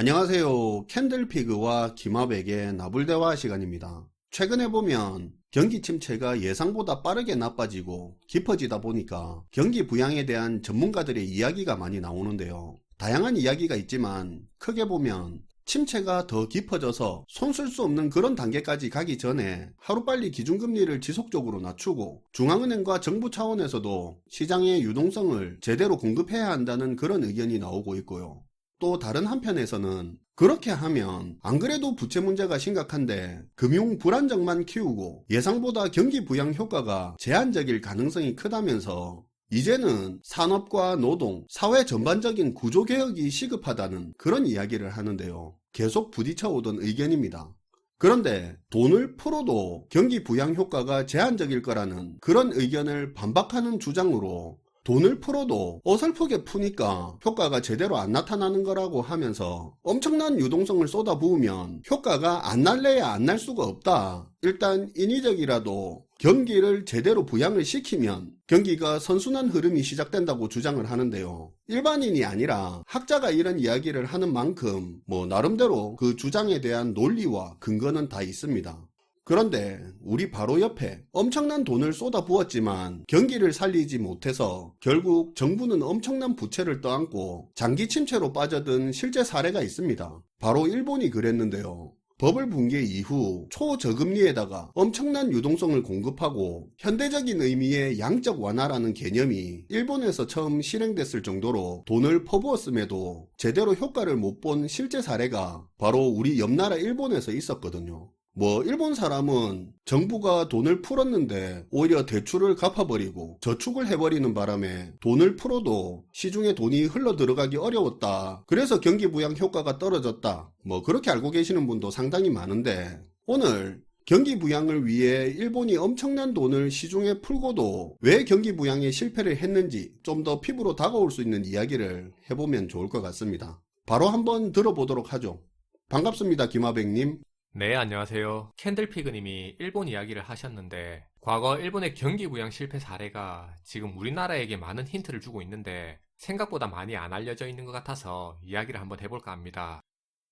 안녕하세요. 캔들피그와 김합에게 나불대화 시간입니다. 최근에 보면 경기 침체가 예상보다 빠르게 나빠지고 깊어지다 보니까 경기 부양에 대한 전문가들의 이야기가 많이 나오는데요. 다양한 이야기가 있지만 크게 보면 침체가 더 깊어져서 손쓸 수 없는 그런 단계까지 가기 전에 하루빨리 기준금리를 지속적으로 낮추고 중앙은행과 정부 차원에서도 시장의 유동성을 제대로 공급해야 한다는 그런 의견이 나오고 있고요. 또 다른 한편에서는 그렇게 하면 안 그래도 부채 문제가 심각한데 금융 불안정만 키우고 예상보다 경기 부양 효과가 제한적일 가능성이 크다면서 이제는 산업과 노동, 사회 전반적인 구조개혁이 시급하다는 그런 이야기를 하는데요. 계속 부딪혀 오던 의견입니다. 그런데 돈을 풀어도 경기 부양 효과가 제한적일 거라는 그런 의견을 반박하는 주장으로 돈을 풀어도 어설프게 푸니까 효과가 제대로 안 나타나는 거라고 하면서 엄청난 유동성을 쏟아부으면 효과가 안 날래야 안 날 수가 없다. 일단 인위적이라도 경기를 제대로 부양을 시키면 경기가 선순환 흐름이 시작된다고 주장을 하는데요. 일반인이 아니라 학자가 이런 이야기를 하는 만큼 뭐 나름대로 그 주장에 대한 논리와 근거는 다 있습니다. 그런데 우리 바로 옆에 엄청난 돈을 쏟아 부었지만 경기를 살리지 못해서 결국 정부는 엄청난 부채를 떠안고 장기 침체로 빠져든 실제 사례가 있습니다. 바로 일본이 그랬는데요. 버블 붕괴 이후 초저금리에다가 엄청난 유동성을 공급하고 현대적인 의미의 양적 완화라는 개념이 일본에서 처음 실행됐을 정도로 돈을 퍼부었음에도 제대로 효과를 못 본 실제 사례가 바로 우리 옆나라 일본에서 있었거든요. 뭐 일본 사람은 정부가 돈을 풀었는데 오히려 대출을 갚아버리고 저축을 해버리는 바람에 돈을 풀어도 시중에 돈이 흘러 들어가기 어려웠다. 그래서 경기 부양 효과가 떨어졌다. 뭐 그렇게 알고 계시는 분도 상당히 많은데 오늘 경기 부양을 위해 일본이 엄청난 돈을 시중에 풀고도 왜 경기 부양에 실패를 했는지 좀 더 피부로 다가올 수 있는 이야기를 해보면 좋을 것 같습니다. 바로 한번 들어보도록 하죠. 반갑습니다, 김하백님. 네, 안녕하세요. 캔들피그님이 일본 이야기를 하셨는데, 과거 일본의 경기 부양 실패 사례가 지금 우리나라에게 많은 힌트를 주고 있는데, 생각보다 많이 안 알려져 있는 것 같아서 이야기를 한번 해볼까 합니다.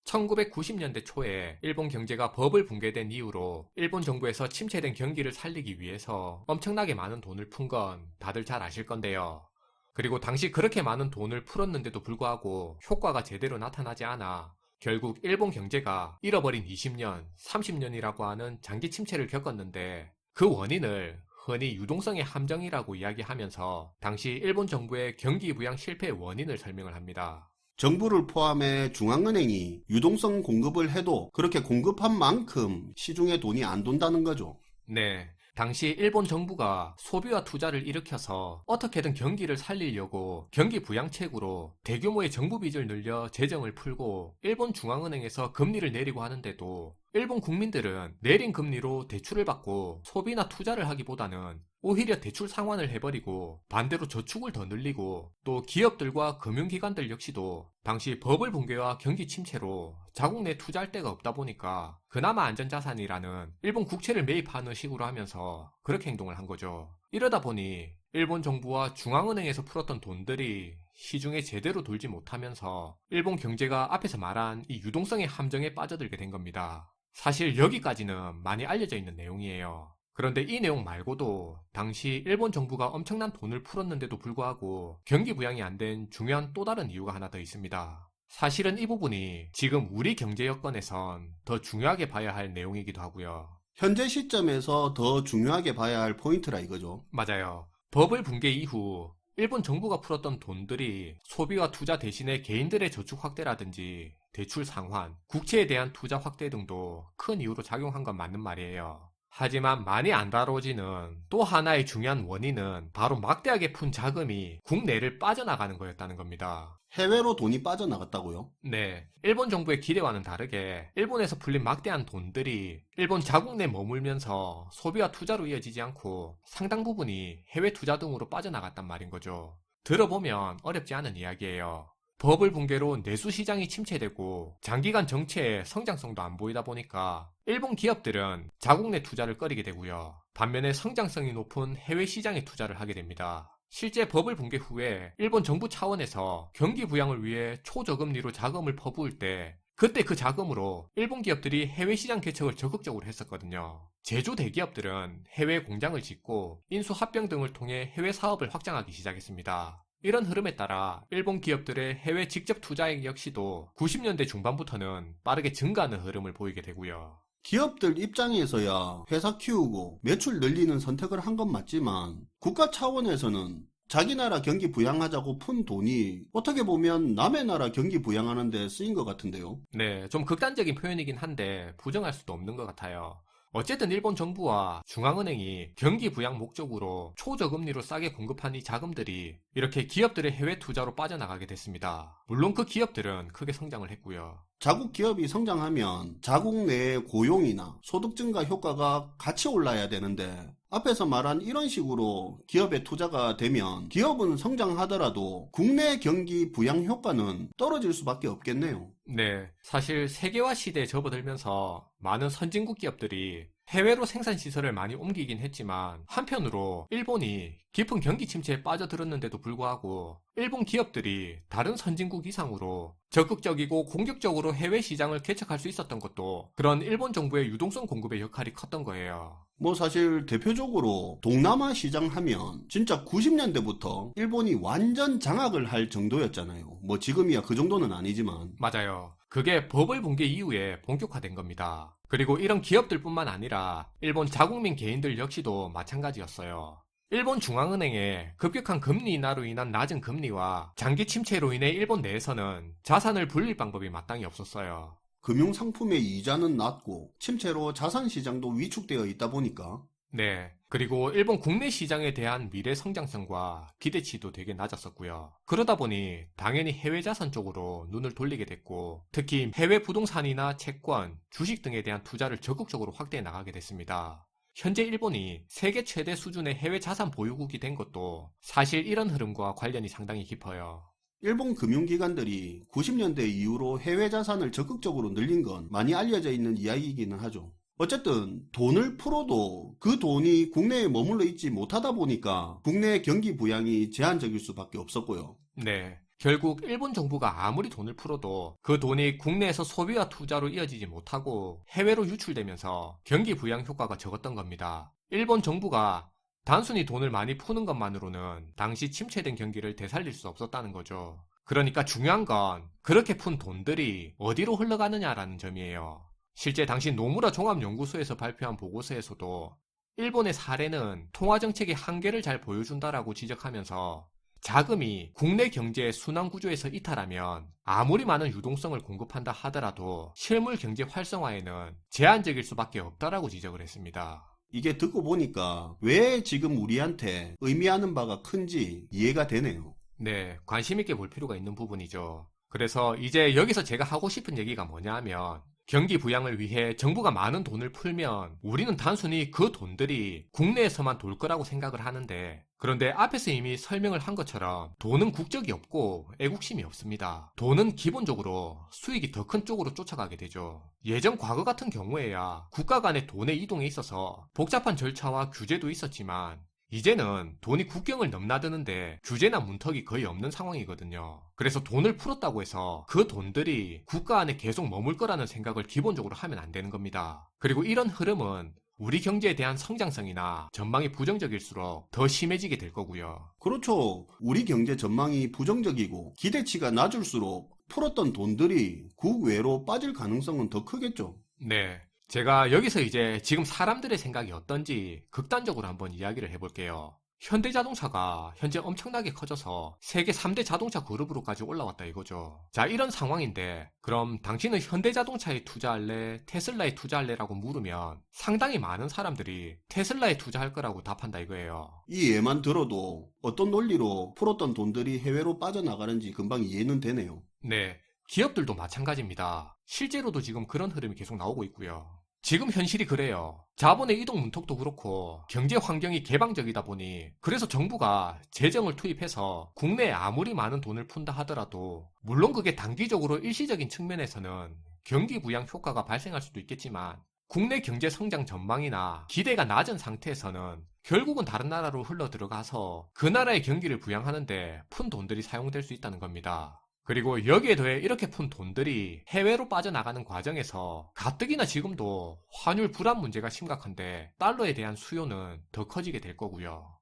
1990년대 초에 일본 경제가 버블 붕괴된 이후로 일본 정부에서 침체된 경기를 살리기 위해서 엄청나게 많은 돈을 푼 건 다들 잘 아실 건데요. 그리고 당시 그렇게 많은 돈을 풀었는데도 불구하고 효과가 제대로 나타나지 않아 결국 일본 경제가 잃어버린 20년, 30년이라고 하는 장기 침체를 겪었는데 그 원인을 흔히 유동성의 함정이라고 이야기하면서 당시 일본 정부의 경기 부양 실패의 원인을 설명을 합니다. 정부를 포함해 중앙은행이 유동성 공급을 해도 그렇게 공급한 만큼 시중에 돈이 안 돈다는 거죠. 네. 당시 일본 정부가 소비와 투자를 일으켜서 어떻게든 경기를 살리려고 경기 부양책으로 대규모의 정부 빚을 늘려 재정을 풀고 일본 중앙은행에서 금리를 내리고 하는데도 일본 국민들은 내린 금리로 대출을 받고 소비나 투자를 하기보다는 오히려 대출 상환을 해버리고 반대로 저축을 더 늘리고 또 기업들과 금융기관들 역시도 당시 버블 붕괴와 경기 침체로 자국 내 투자할 데가 없다 보니까 그나마 안전자산이라는 일본 국채를 매입하는 식으로 하면서 그렇게 행동을 한 거죠. 이러다 보니 일본 정부와 중앙은행에서 풀었던 돈들이 시중에 제대로 돌지 못하면서 일본 경제가 앞에서 말한 이 유동성의 함정에 빠져들게 된 겁니다. 사실 여기까지는 많이 알려져 있는 내용이에요. 그런데 이 내용 말고도 당시 일본 정부가 엄청난 돈을 풀었는데도 불구하고 경기 부양이 안 된 중요한 또 다른 이유가 하나 더 있습니다. 사실은 이 부분이 지금 우리 경제 여건에선 더 중요하게 봐야 할 내용이기도 하고요. 현재 시점에서 더 중요하게 봐야 할 포인트라 이거죠. 맞아요. 버블 붕괴 이후 일본 정부가 풀었던 돈들이 소비와 투자 대신에 개인들의 저축 확대라든지 대출 상환, 국채에 대한 투자 확대 등도 큰 이유로 작용한 건 맞는 말이에요. 하지만 많이 안 다뤄지는 또 하나의 중요한 원인은 바로 막대하게 푼 자금이 국내를 빠져나가는 거였다는 겁니다. 해외로 돈이 빠져나갔다고요? 네. 일본 정부의 기대와는 다르게 일본에서 풀린 막대한 돈들이 일본 자국 내 머물면서 소비와 투자로 이어지지 않고 상당 부분이 해외 투자 등으로 빠져나갔단 말인 거죠. 들어보면 어렵지 않은 이야기예요. 버블 붕괴로 내수 시장이 침체되고 장기간 정체에 성장성도 안 보이다 보니까 일본 기업들은 자국 내 투자를 꺼리게 되고요. 반면에 성장성이 높은 해외 시장에 투자를 하게 됩니다. 실제 법을 붕괴 후에 일본 정부 차원에서 경기 부양을 위해 초저금리로 자금을 퍼부을 때 그때 그 자금으로 일본 기업들이 해외 시장 개척을 적극적으로 했었거든요. 제조 대기업들은 해외 공장을 짓고 인수 합병 등을 통해 해외 사업을 확장하기 시작했습니다. 이런 흐름에 따라 일본 기업들의 해외 직접 투자액 역시도 90년대 중반부터는 빠르게 증가하는 흐름을 보이게 되고요. 기업들 입장에서야 회사 키우고 매출 늘리는 선택을 한 건 맞지만 국가 차원에서는 자기 나라 경기 부양하자고 푼 돈이 어떻게 보면 남의 나라 경기 부양하는 데 쓰인 것 같은데요. 네, 좀 극단적인 표현이긴 한데 부정할 수도 없는 것 같아요. 어쨌든 일본 정부와 중앙은행이 경기 부양 목적으로 초저금리로 싸게 공급한 이 자금들이 이렇게 기업들의 해외 투자로 빠져나가게 됐습니다. 물론 그 기업들은 크게 성장을 했고요. 자국 기업이 성장하면 자국 내의 고용이나 소득 증가 효과가 같이 올라야 되는데 앞에서 말한 이런 식으로 기업에 투자가 되면 기업은 성장하더라도 국내 경기 부양 효과는 떨어질 수밖에 없겠네요. 네, 사실 세계화 시대에 접어들면서 많은 선진국 기업들이 해외로 생산 시설을 많이 옮기긴 했지만 한편으로 일본이 깊은 경기 침체에 빠져들었는데도 불구하고 일본 기업들이 다른 선진국 이상으로 적극적이고 공격적으로 해외 시장을 개척할 수 있었던 것도 그런 일본 정부의 유동성 공급의 역할이 컸던 거예요. 뭐 사실 대표적으로 동남아 시장 하면 진짜 90년대부터 일본이 완전 장악을 할 정도였잖아요. 뭐 지금이야 그 정도는 아니지만 맞아요. 그게 버블 붕괴 이후에 본격화된 겁니다. 그리고 이런 기업들뿐만 아니라 일본 자국민 개인들 역시도 마찬가지였어요. 일본 중앙은행의 급격한 금리 인하로 인한 낮은 금리와 장기 침체로 인해 일본 내에서는 자산을 불릴 방법이 마땅히 없었어요. 금융 상품의 이자는 낮고 침체로 자산 시장도 위축되어 있다 보니까 네. 그리고 일본 국내 시장에 대한 미래 성장성과 기대치도 되게 낮았었고요. 그러다 보니 당연히 해외 자산 쪽으로 눈을 돌리게 됐고 특히 해외 부동산이나 채권, 주식 등에 대한 투자를 적극적으로 확대해 나가게 됐습니다. 현재 일본이 세계 최대 수준의 해외 자산 보유국이 된 것도 사실 이런 흐름과 관련이 상당히 깊어요. 일본 금융기관들이 90년대 이후로 해외 자산을 적극적으로 늘린 건 많이 알려져 있는 이야기이기는 하죠. 어쨌든 돈을 풀어도 그 돈이 국내에 머물러 있지 못하다 보니까 국내 경기 부양이 제한적일 수밖에 없었고요. 네. 결국 일본 정부가 아무리 돈을 풀어도 그 돈이 국내에서 소비와 투자로 이어지지 못하고 해외로 유출되면서 경기 부양 효과가 적었던 겁니다. 일본 정부가 단순히 돈을 많이 푸는 것만으로는 당시 침체된 경기를 되살릴 수 없었다는 거죠. 그러니까 중요한 건 그렇게 푼 돈들이 어디로 흘러가느냐라는 점이에요. 실제 당시 노무라 종합연구소에서 발표한 보고서에서도 일본의 사례는 통화 정책의 한계를 잘 보여준다라고 지적하면서 자금이 국내 경제의 순환 구조에서 이탈하면 아무리 많은 유동성을 공급한다 하더라도 실물 경제 활성화에는 제한적일 수밖에 없다라고 지적을 했습니다. 이게 듣고 보니까 왜 지금 우리한테 의미하는 바가 큰지 이해가 되네요. 네, 관심 있게 볼 필요가 있는 부분이죠. 그래서 이제 여기서 제가 하고 싶은 얘기가 뭐냐 하면 경기 부양을 위해 정부가 많은 돈을 풀면 우리는 단순히 그 돈들이 국내에서만 돌 거라고 생각을 하는데 그런데 앞에서 이미 설명을 한 것처럼 돈은 국적이 없고 애국심이 없습니다. 돈은 기본적으로 수익이 더 큰 쪽으로 쫓아가게 되죠. 예전 과거 같은 경우에야 국가 간의 돈의 이동에 있어서 복잡한 절차와 규제도 있었지만 이제는 돈이 국경을 넘나드는데 규제나 문턱이 거의 없는 상황이거든요. 그래서 돈을 풀었다고 해서 그 돈들이 국가 안에 계속 머물 거라는 생각을 기본적으로 하면 안 되는 겁니다. 그리고 이런 흐름은 우리 경제에 대한 성장성이나 전망이 부정적일수록 더 심해지게 될 거고요. 그렇죠. 우리 경제 전망이 부정적이고 기대치가 낮을수록 풀었던 돈들이 국외로 빠질 가능성은 더 크겠죠. 네. 제가 여기서 이제 지금 사람들의 생각이 어떤지 극단적으로 한번 이야기를 해볼게요. 현대 자동차가 현재 엄청나게 커져서 세계 3대 자동차 그룹으로까지 올라왔다 이거죠. 자, 이런 상황인데, 그럼 당신은 현대 자동차에 투자할래? 테슬라에 투자할래? 라고 물으면 상당히 많은 사람들이 테슬라에 투자할 거라고 답한다 이거예요. 이 예만 들어도 어떤 논리로 풀었던 돈들이 해외로 빠져나가는지 금방 이해는 되네요. 네. 기업들도 마찬가지입니다. 실제로도 지금 그런 흐름이 계속 나오고 있고요. 지금 현실이 그래요. 자본의 이동 문턱도 그렇고 경제 환경이 개방적이다 보니 그래서 정부가 재정을 투입해서 국내에 아무리 많은 돈을 푼다 하더라도 물론 그게 단기적으로 일시적인 측면에서는 경기 부양 효과가 발생할 수도 있겠지만 국내 경제 성장 전망이나 기대가 낮은 상태에서는 결국은 다른 나라로 흘러 들어가서 그 나라의 경기를 부양하는데 푼 돈들이 사용될 수 있다는 겁니다. 그리고 여기에 더해 이렇게 푼 돈들이 해외로 빠져나가는 과정에서 가뜩이나 지금도 환율 불안 문제가 심각한데 달러에 대한 수요는 더 커지게 될 거고요.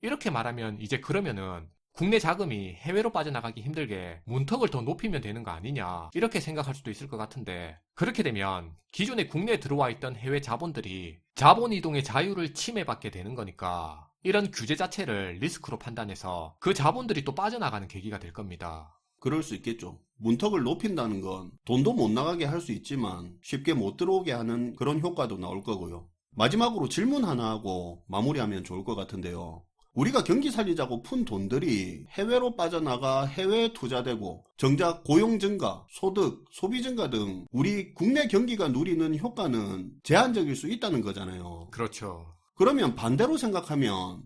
이렇게 말하면 이제 그러면은 국내 자금이 해외로 빠져나가기 힘들게 문턱을 더 높이면 되는 거 아니냐 이렇게 생각할 수도 있을 것 같은데 그렇게 되면 기존에 국내에 들어와 있던 해외 자본들이 자본 이동의 자유를 침해받게 되는 거니까 이런 규제 자체를 리스크로 판단해서 그 자본들이 또 빠져나가는 계기가 될 겁니다. 그럴 수 있겠죠. 문턱을 높인다는 건 돈도 못 나가게 할 수 있지만 쉽게 못 들어오게 하는 그런 효과도 나올 거고요. 마지막으로 질문 하나 하고 마무리하면 좋을 것 같은데요. 우리가 경기 살리자고 푼 돈들이 해외로 빠져나가 해외에 투자되고 정작 고용 증가, 소득, 소비 증가 등 우리 국내 경기가 누리는 효과는 제한적일 수 있다는 거잖아요. 그렇죠. 그러면 반대로 생각하면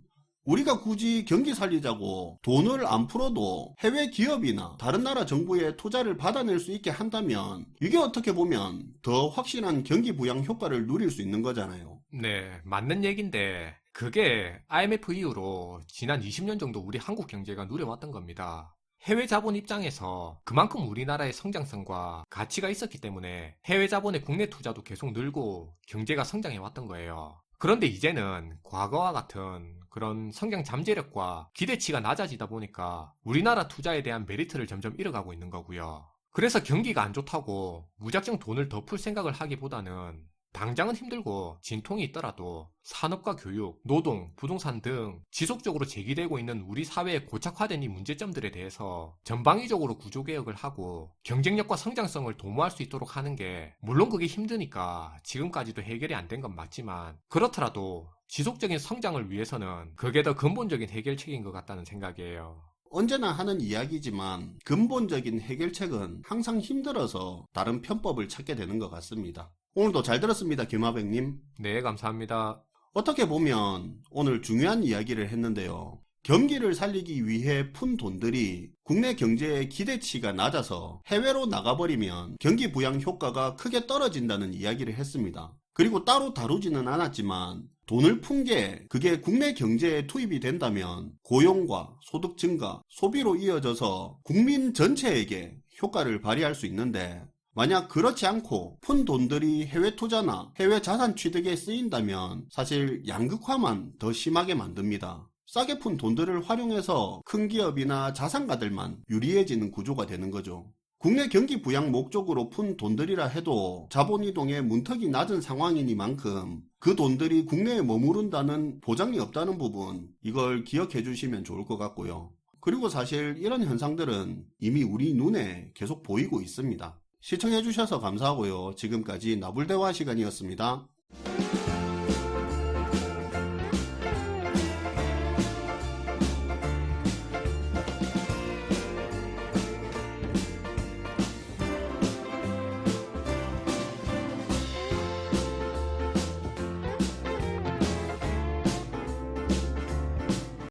우리가 굳이 경기 살리자고 돈을 안 풀어도 해외 기업이나 다른 나라 정부의 투자를 받아낼 수 있게 한다면 이게 어떻게 보면 더 확실한 경기 부양 효과를 누릴 수 있는 거잖아요. 네, 맞는 얘긴데 그게 IMF 이후로 지난 20년 정도 우리 한국 경제가 누려왔던 겁니다. 해외 자본 입장에서 그만큼 우리나라의 성장성과 가치가 있었기 때문에 해외 자본의 국내 투자도 계속 늘고 경제가 성장해 왔던 거예요. 그런데 이제는 과거와 같은 그런 성장 잠재력과 기대치가 낮아지다 보니까 우리나라 투자에 대한 메리트를 점점 잃어가고 있는 거고요. 그래서 경기가 안 좋다고 무작정 돈을 더 풀 생각을 하기보다는 당장은 힘들고 진통이 있더라도 산업과 교육, 노동, 부동산 등 지속적으로 제기되고 있는 우리 사회에 고착화된 이 문제점들에 대해서 전방위적으로 구조개혁을 하고 경쟁력과 성장성을 도모할 수 있도록 하는 게 물론 그게 힘드니까 지금까지도 해결이 안 된 건 맞지만 그렇더라도 지속적인 성장을 위해서는 그게 더 근본적인 해결책인 것 같다는 생각이에요. 언제나 하는 이야기지만 근본적인 해결책은 항상 힘들어서 다른 편법을 찾게 되는 것 같습니다. 오늘도 잘 들었습니다, 김하백님. 네, 감사합니다. 어떻게 보면 오늘 중요한 이야기를 했는데요. 경기를 살리기 위해 푼 돈들이 국내 경제의 기대치가 낮아서 해외로 나가버리면 경기 부양 효과가 크게 떨어진다는 이야기를 했습니다. 그리고 따로 다루지는 않았지만 돈을 푼 게 그게 국내 경제에 투입이 된다면 고용과 소득 증가, 소비로 이어져서 국민 전체에게 효과를 발휘할 수 있는데 만약 그렇지 않고 푼 돈들이 해외 투자나 해외 자산 취득에 쓰인다면 사실 양극화만 더 심하게 만듭니다. 싸게 푼 돈들을 활용해서 큰 기업이나 자산가들만 유리해지는 구조가 되는 거죠. 국내 경기 부양 목적으로 푼 돈들이라 해도 자본 이동의 문턱이 낮은 상황이니만큼 그 돈들이 국내에 머무른다는 보장이 없다는 부분 이걸 기억해 주시면 좋을 것 같고요. 그리고 사실 이런 현상들은 이미 우리 눈에 계속 보이고 있습니다. 시청해 주셔서 감사하고요. 지금까지 나불대화 시간이었습니다.